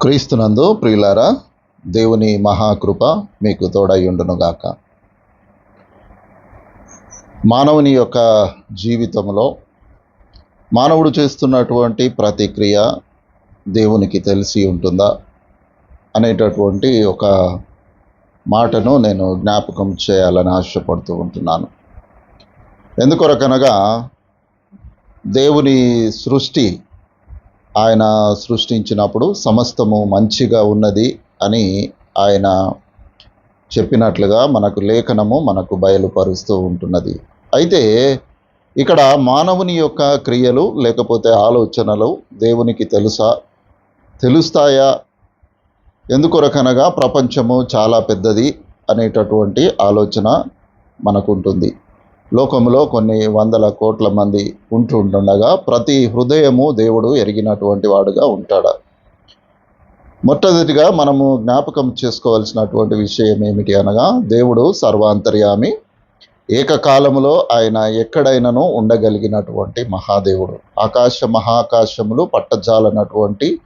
క్రీస్తునందు ప్రియులారా దేవుని మహాకృప మీకు తోడయ్యుండునుగాక. మానవుని యొక్క జీవితంలో మానవుడు చేస్తున్నటువంటి ప్రతిక్రియ దేవునికి తెలిసి ఉంటుందా అనేటటువంటి ఒక మాటను నేను జ్ఞాపకం చేయాలని ఆశపడుతూ ఉంటున్నాను. ఎందుకొరకనగా దేవుని సృష్టి ఆయన సృష్టించినప్పుడు సమస్తము మంచిగా ఉన్నది అని ఆయన చెప్పినట్లుగా మనకు లేఖనము మనకు బయలుపరుస్తూ ఉంటున్నది. అయితే ఇక్కడ మానవుని యొక్క క్రియలు లేకపోతే ఆలోచనలు దేవునికి తెలుసా? తెలుస్తాయా? ఎందుకొరకనగా ప్రపంచము చాలా పెద్దది అనేటటువంటి ఆలోచన మనకుంటుంది. లోకంలో కొన్ని వందల కోట్ల మంది ఉంటుండగా ప్రతి హృదయము దేవుడు ఎరిగినటువంటి వాడుగా ఉంటాడు. మొట్టమొదటిగా మనము జ్ఞాపకం చేసుకోవాల్సినటువంటి విషయం ఏమిటి అనగా దేవుడు సర్వాంతర్యామి ఏకకాలములో ఆయన ఎక్కడైనాను ఉండగలిగినటువంటి మహాదేవుడు. ఆకాశ మహాకాశములు పట్టజాలనటువంటి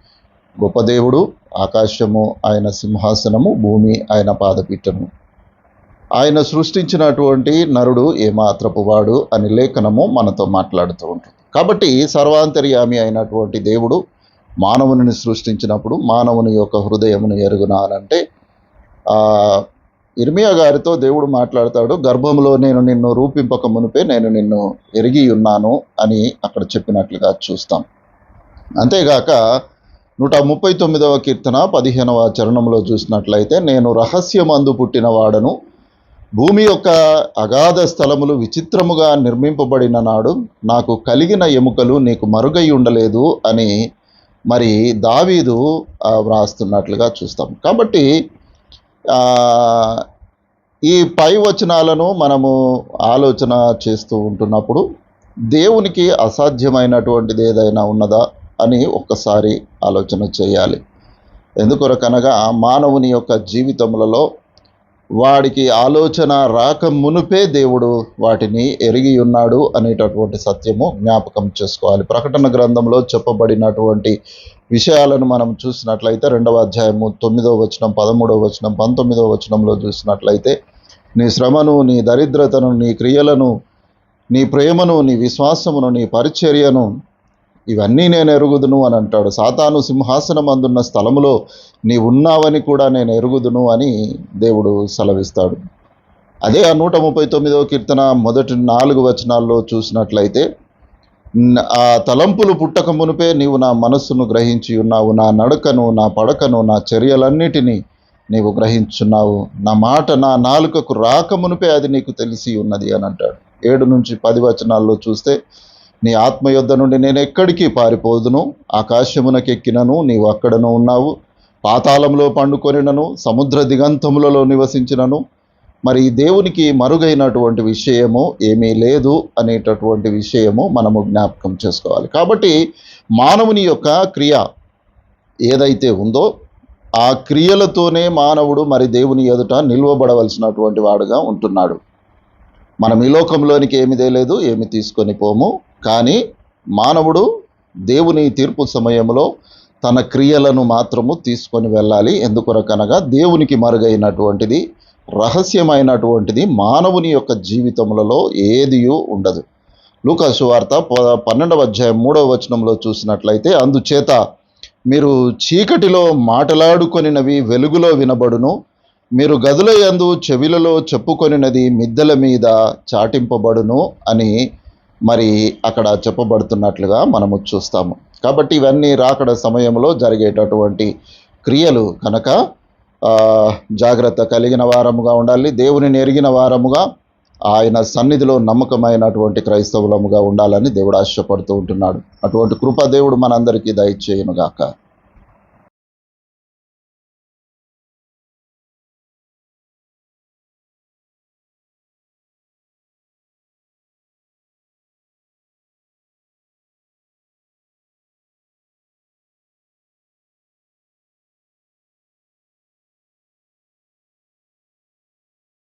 గొప్ప దేవుడు ఆకాశము ఆయన సింహాసనము భూమి ఆయన పాదపీఠము. ఆయన సృష్టించినటువంటి నరుడు ఏమాత్రపు వాడు అని లేఖనము మనతో మాట్లాడుతూ ఉంటుంది. కాబట్టి సర్వాంతర్యామి అయినటువంటి దేవుడు మానవుని సృష్టించినప్పుడు మానవుని యొక్క హృదయమును ఎరుగునారంటే ఇర్మియా గారితో దేవుడు మాట్లాడతాడు గర్భంలో నేను నిన్ను రూపింపక మునిపే నేను నిన్ను ఎరిగి ఉన్నాను అని అక్కడ చెప్పినట్లుగా చూస్తాం. అంతేగాక నూట ముప్పై తొమ్మిదవ కీర్తన పదిహేనవ చరణంలో చూసినట్లయితే నేను రహస్యమందు పుట్టిన వాడను భూమి యొక్క అగాధ స్థలములు విచిత్రముగా నిర్మింపబడిన నాడు నాకు కలిగిన ఎముకలు నీకు మరుగై ఉండలేదు అని మరి దావీదు వ్రాస్తున్నట్లుగా చూస్తాం. కాబట్టి ఈ పై వచనాలను మనము ఆలోచన చేస్తూ ఉంటున్నప్పుడు దేవునికి అసాధ్యమైనటువంటిది ఏదైనా ఉన్నదా అని ఒక్కసారి ఆలోచన చేయాలి. ఎందుకొరకనగా మానవుని యొక్క జీవితములలో వాడికి ఆలోచన రాక మునుపే దేవుడు వాటిని ఎరిగి ఉన్నాడు అనేటటువంటి సత్యము జ్ఞాపకం చేసుకోవాలి. ప్రకటన గ్రంథంలో చెప్పబడినటువంటి విషయాలను మనం చూసినట్లయితే రెండవ అధ్యాయము తొమ్మిదవ వచనం పదమూడవ వచనం పంతొమ్మిదవ వచనంలో చూసినట్లయితే నీ శ్రమను నీ దరిద్రతను నీ క్రియలను నీ ప్రేమను నీ విశ్వాసమును నీ పరిచర్యను ఇవన్నీ నేను ఎరుగుదును అని అంటాడు. సాతాను సింహాసనం అందున్న స్థలములో నీ ఉన్నావని కూడా నేను ఎరుగుదును అని దేవుడు సెలవిస్తాడు. అదే ఆ నూట ముప్పై తొమ్మిదవ కీర్తన మొదటి నాలుగు వచనాల్లో చూసినట్లయితే ఆ తలంపులు పుట్టక మునిపే నీవు నా మనస్సును గ్రహించి ఉన్నావు. నా నడకను నా పడకను నా చర్యలన్నిటినీ నీవు గ్రహించున్నావు. నా మాట నా నాలుకకు రాక మునిపే అది నీకు తెలిసి ఉన్నది అని అంటాడు. ఏడు నుంచి పది వచనాల్లో చూస్తే నీ ఆత్మయుద్ధ నుండి నేను ఎక్కడికి పారిపోదును? ఆకాశమునకెక్కినను నీవు అక్కడను ఉన్నావు. పాతాళంలో పండుకొనినను సముద్ర దిగంతములలో నివసించినను. మరి దేవునికి మరుగైనటువంటి విషయము ఏమీ లేదు అనేటటువంటి విషయము మనము జ్ఞాపకం చేసుకోవాలి. కాబట్టి మానవుని యొక్క క్రియ ఏదైతే ఉందో ఆ క్రియలతోనే మానవుడు మరి దేవుని ఎదుట నిల్వబడవలసినటువంటి వాడుగా ఉంటున్నాడు. మనం ఈ లోకంలోనికి ఏమి తెలియదు ఏమి తీసుకొని పోము? కానీ మానవుడు దేవుని తీర్పు సమయంలో తన క్రియలను మాత్రము తీసుకొని వెళ్ళాలి. ఎందుకొరకనగా దేవునికి మరుగైనటువంటిది రహస్యమైనటువంటిది మానవుని యొక్క జీవితములలో ఏదియూ ఉండదు. లూకాసు వార్త పన్నెండవ అధ్యాయం మూడవ వచనంలో చూసినట్లయితే అందుచేత మీరు చీకటిలో మాటలాడుకొనినవి వెలుగులో వినబడును. మీరు గదుల యందు చెవిలలో చెప్పుకొనినది మిద్దెల మీద చాటింపబడును అని మరి అక్కడ చెప్పబడుతున్నట్లుగా మనము చూస్తాము. కాబట్టి ఇవన్నీ రాకడ సమయంలో జరిగేటటువంటి క్రియలు కనుక జాగ్రత్త కలిగిన వారముగా ఉండాలి. దేవుని ఎరిగిన వారముగా ఆయన సన్నిధిలో నమ్మకమైనటువంటి క్రైస్తవులముగా ఉండాలని దేవుడు ఆశపడుతూ ఉంటున్నాడు. అటువంటి కృప దేవుడు మనందరికీ దయచేయనుగాక.